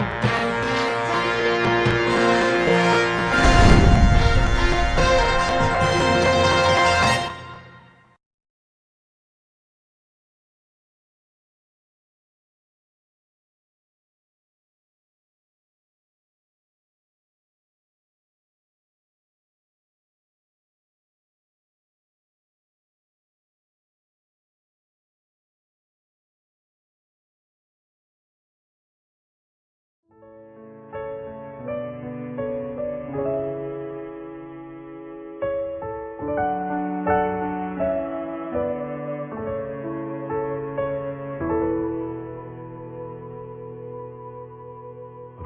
Yeah.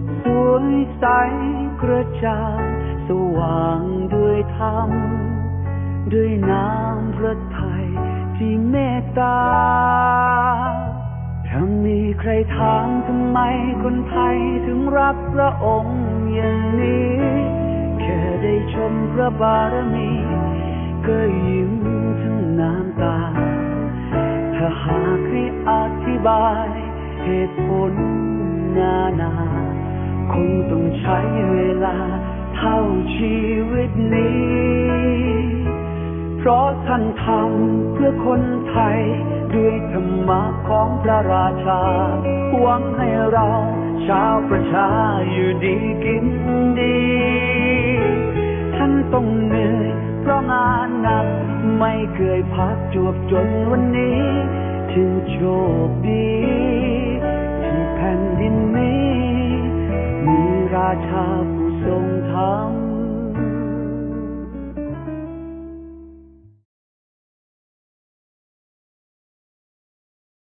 ดสวยใสกระจ่างสว่างด้วยธรรม ด้วยน้ำพระทัยที่เมตตา ถ้ามีใครถามทำไมคนไทยถึงรักพระองค์อย่างนี้ แค่ได้ชมพระบารมี ก็ยิ้มทั้งน้ำตา ถ้าหากให้อธิบายเหตุผลนานา คงต้องใช้เวลาเท่าชีวิตนี้ เพราะท่านทำเพื่อคนไทย ด้วยธรรมะของพระราชา หวังให้เราชาวประชาอยู่ดีกินดี ท่านต้องเหนื่อยเพราะงานหนัก ไม่เคยพักจวบจนวันนี้ ถึงโชคดีที่แผ่น